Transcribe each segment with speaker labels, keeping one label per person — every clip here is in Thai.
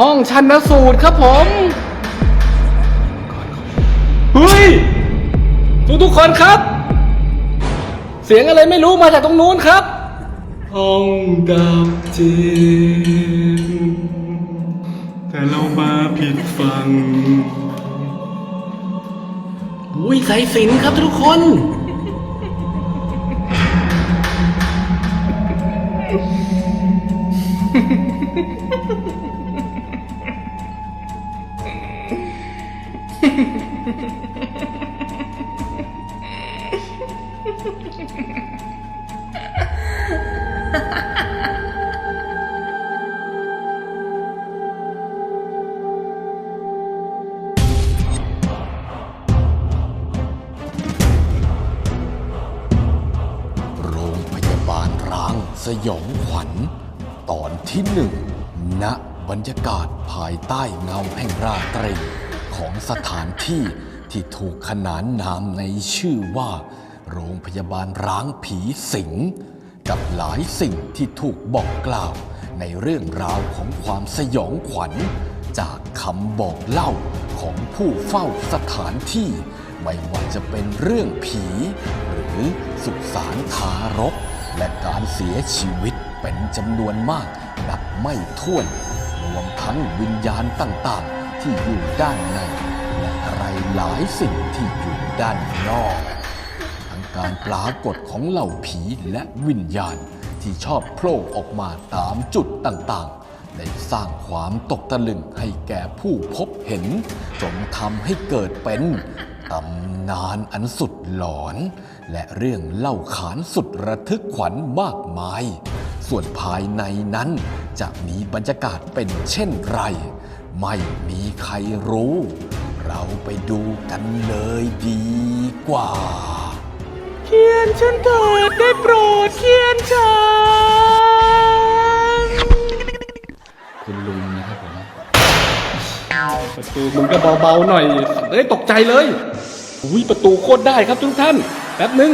Speaker 1: ห้องชันสูตรครับผม เฮ้ย ทุกทุกคนครับ เสียงอะไรไม่รู้มาจากตรงนู้นครับ ห้องดับจิตแต่เรามาผิดฝั่งอุ้ยสายสินครับทุกคน
Speaker 2: ที่หนึ่งณบรรยากาศภายใต้เงาแห่งราตรี ของสถานที่ที่ถูกขนานนามในชื่อว่า โรงพยาบาลร้างผีสิง กับหลายสิ่งที่ถูกบอกกล่าว ในเรื่องราวของความสยองขวัญ จากคำบอกเล่าของผู้เฝ้าสถานที่ ไม่ว่าจะเป็นเรื่องผี หรือสุสานทารก และการเสียชีวิตเป็นจำนวนมาก นับไม่ถ้วน รวมทั้งวิญญาณต่างๆ ที่อยู่ด้านใน และอะไรหลายสิ่งที่อยู่ด้านนอก ทั้งการปรากฏของเหล่าผีและวิญญาณที่ชอบโผล่ออกมาตามจุดต่างๆ ได้สร้างความตกตะลึงให้แก่ผู้พบเห็น จนทำให้เกิดเป็นตำนานอันสุดหลอน และเรื่องเล่าขานสุดระทึกขวัญมากมาย ส่วนภายในนั้น จะมีบรรยากาศเป็นเช่นไร ไม่มีใครรู้ เราไปดูกันเลยดีกว่า
Speaker 1: เขียนฉันเถิดได้โปรดเขียนฉันคุณลุงนะครับผมประตูมึงก็เบาๆหน่อยเอ้ยตกใจเลยอุ้ยประตูโคตรได้ครับทุกท่านแป๊บหนึ่ง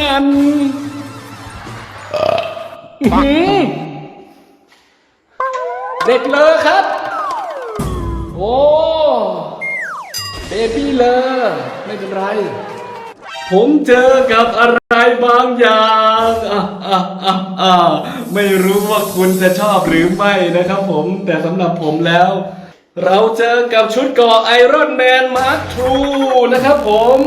Speaker 1: นั่นอื้อหือเด็กเลยครับ โอ้เบบี้เลอไม่เป็นไร ผมเจอกับอะไรบางอย่างอะอะอะอะไม่รู้ว่าคุณจะชอบหรือไม่นะครับผม แต่สำหรับผมแล้ว เราเจอกับชุดเกราะไอรอนแมนมาร์คทูนะครับผม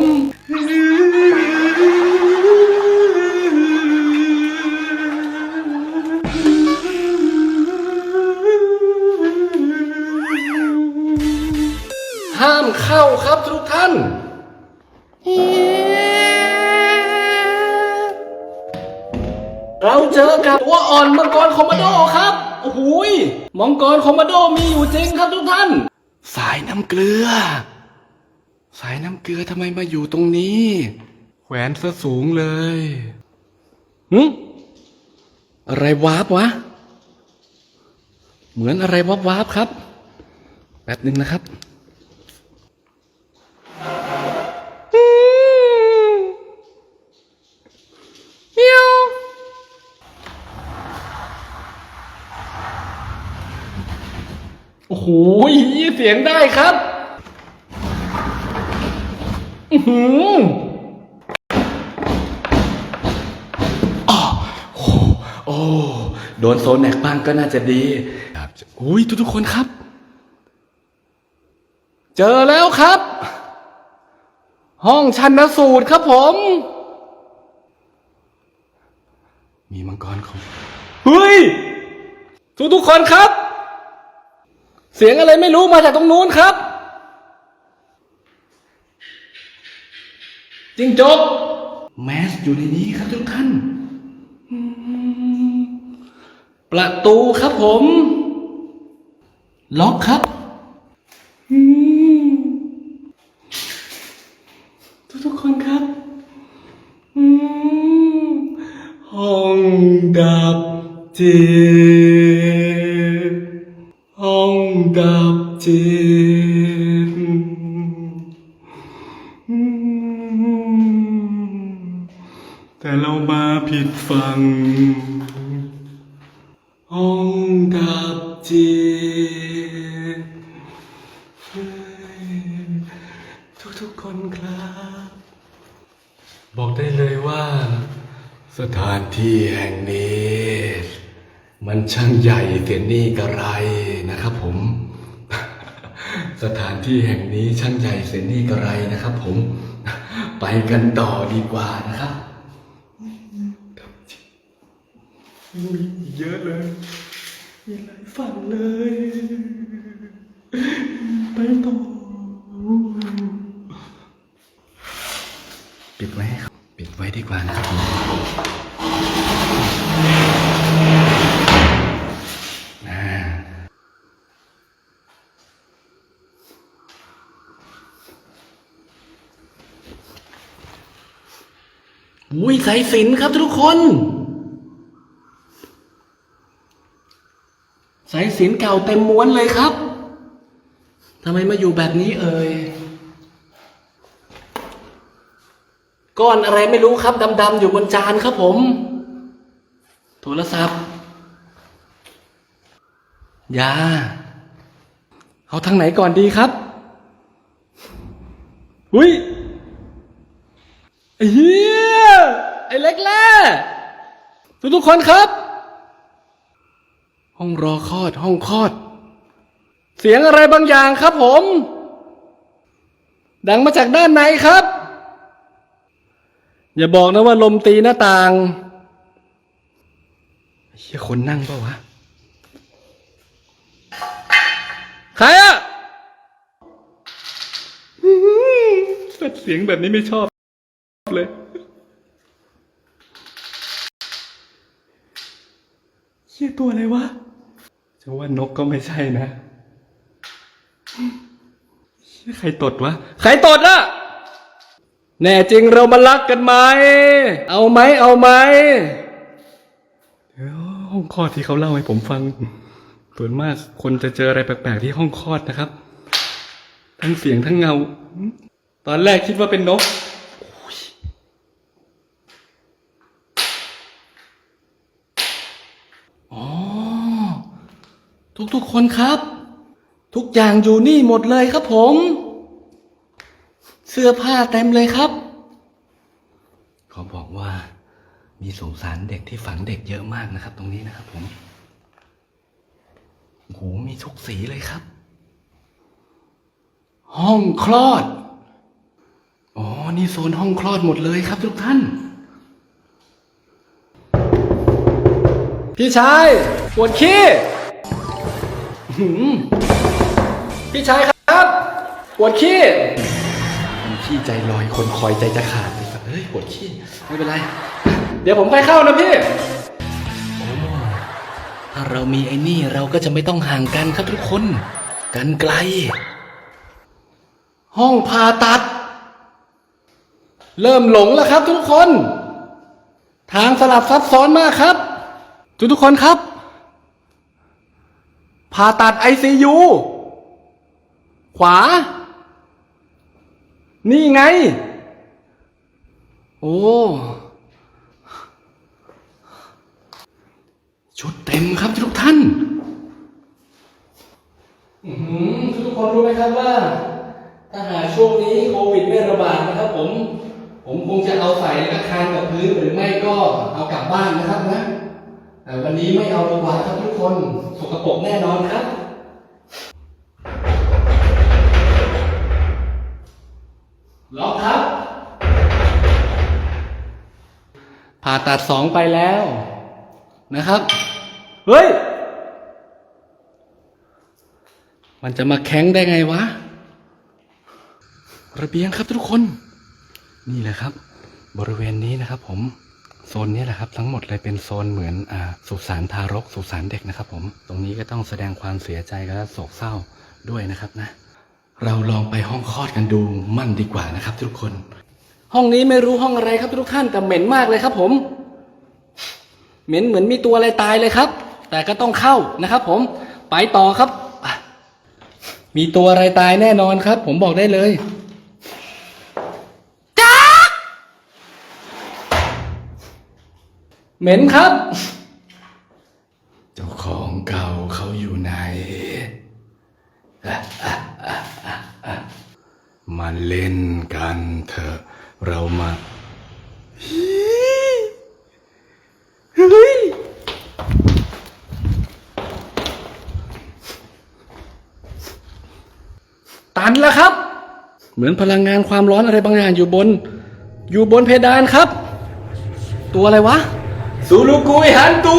Speaker 1: ห้ามเข้าครับทุกท่าน เราเจอกับตัวอ่อนมังกรคอมโมโดครับ โอ้โหยมังกรคอมโมโดมีอยู่จริงครับทุกท่าน สายน้ำเกลือ สายน้ำเกลือทำไมมาอยู่ตรงนี้ แขวนซะสูงเลยหึอะไรวาบวะ เหมือนอะไรวับวาบๆครับ แป๊บหนึ่งนะครับ เมียว โอ้โหเสียงได้ครับ อือหืออ้อโอ้โอ้ โดนโซนแหนกบ้างก็น่าจะดี ครับอุ้ยทุกๆคนครับ เจอแล้วครับ ห้องชันสูตรครับผม มีมังกรของเฮ้ย ทุกทุกๆคนครับ เสียงอะไรไม่รู้มาจากตรงนู้นครับ จริงจกแมสอยู่ในนี้ครับทุกท่าน ประตูครับผม ล็อกครับอืมทุกคนครับห้องดับจิต จิตแต่เรามาผิดฝั่งห้องดับจิตทุกทุกๆคนครับ บอกได้เลยว่า สถานที่แห่งนี้ มันช่างใหญ่เสียนี่กระไรนะครับผม สถานที่แห่งนี้ช่างใหญ่เสียนี่กระไรนะครับ ผมไปกันต่อดีกว่านะครับมีเยอะเลย มีหลายฝั่งเลย ไปต่อปิดไว้ครับ ปิดไว้ดีกว่านะครับผมอ่าอุ้ย สายสินครับทุกคน สายสินเก่าเต็มม้วนเลยครับทำไมมาอยู่แบบนี้เอ่ยก้อนอะไรไม่รู้ครับดำๆอยู่บนจานครับผม โทรศัพท์ยาเอาทางไหนก่อนดีครับอุ้ยไอ้เฮีย ไอ้เล็กแร่ทุกทุกคนครับ ห้องรอคลอดห้องคลอด เสียงอะไรบางอย่างครับผม ดังมาจากด้านในครับ อย่าบอกนะว่าลมตีหน้าต่างเฮียคนนั่งเปล่าวะ ใครอะเสียงแบบนี้ไม่ชอบเลย เฮียตัวอะไรวะจะว่านกก็ไม่ใช่นะเฮียใครตดวะ ใครตดอะแน่จริงเรามารักกันไหม เอาไหมเอาไหมเดี๋ยวห้องคลอดที่เขาเล่าให้ผมฟัง ส่วนมากคนจะเจออะไรแปลกๆที่ห้องคลอดนะครับ ทั้งเสียงทั้งเงา ตอนแรกคิดว่าเป็นนกโอ้ยอ๋อ ทุกๆคนครับ ทุกอย่างอยู่นี่หมดเลยครับผม เสื้อผ้าเต็มเลยครับ เขาบอกว่ามีสงสารเด็กที่ฝังเด็กเยอะมากนะครับ ตรงนี้นะครับผมโอ้โหมีทุกสีเลยครับ ห้องคลอด อ๋อ นี่โซนห้องคลอดหมดเลยครับ ทุกท่าน พี่ชายปวดขี้หืม พี่ชายครับ ปวดขี้คนขี้ใจลอยคนคอยใจจะขาดเลยแบบเฮ้ยปวดขี้ไม่เป็นไร เดี๋ยวผมค่อยเข้านะพี่โอ้ถ้าเรามีไอ้นี่เราก็จะไม่ต้องห่างกันครับทุกคน กันไกล ห้องผ่าตัด เริ่มหลงแล้วครับทุกคน ทางสลับซับซ้อนมากครับ ทุกทุกๆคนครับ ผ่าตัดไอซียูขวา นี่ไง โอ้ ชุดเต็มครับทุกท่านอือหือทุกคนรู้ไหมครับว่า ถ้าหากช่วงนี้โควิดไม่ระบาดนะครับผม ผมคงจะเอาใส่อาคารกับพื้นหรือไม่ก็เอากลับบ้านนะครับนะ วันนี้ไม่เอาดีกว่าครับทุกคนสกปรกแน่นอนครับล็อกครับ ผ่าตัดสองไปแล้ว นะครับ เฮ้ย มันจะมาแข็งได้ไงวะ ระเบียงครับทุกคน นี่แหละครับ บริเวณนี้นะครับผม โซนนี้แหละครับทั้งหมดเลยเป็นโซนเหมือนอสุสานทารกสุสานเด็กนะครับ ผม ตรงนี้ก็ต้องแสดงความเสียใจและโศกเศร้าด้วยนะครับนะ เราลองไปห้องคลอดกันดูมั่นดีกว่านะครับ ทุกคน ห้องนี้ไม่รู้ห้องอะไรครับทุกท่านแต่เหม็นมากเลยครับ ผม เหม็นเหมือนมีตัวอะไรตายเลยครับ แต่ก็ต้องเข้านะครับ ผม ไปต่อครับ มีตัวอะไรตายแน่นอนครับ ผมบอกได้เลยจ้า เหม็นครับ เจ้าของเก่าเขาอยู่ไหนมาเล่นกันเถอะเรามาเฮ้ยตันแล้วครับ เหมือนพลังงานความร้อนอะไรบางอย่างอยู่บน อยู่บนเพดานครับ ตัวอะไรวะ ซูรุกุยฮันตู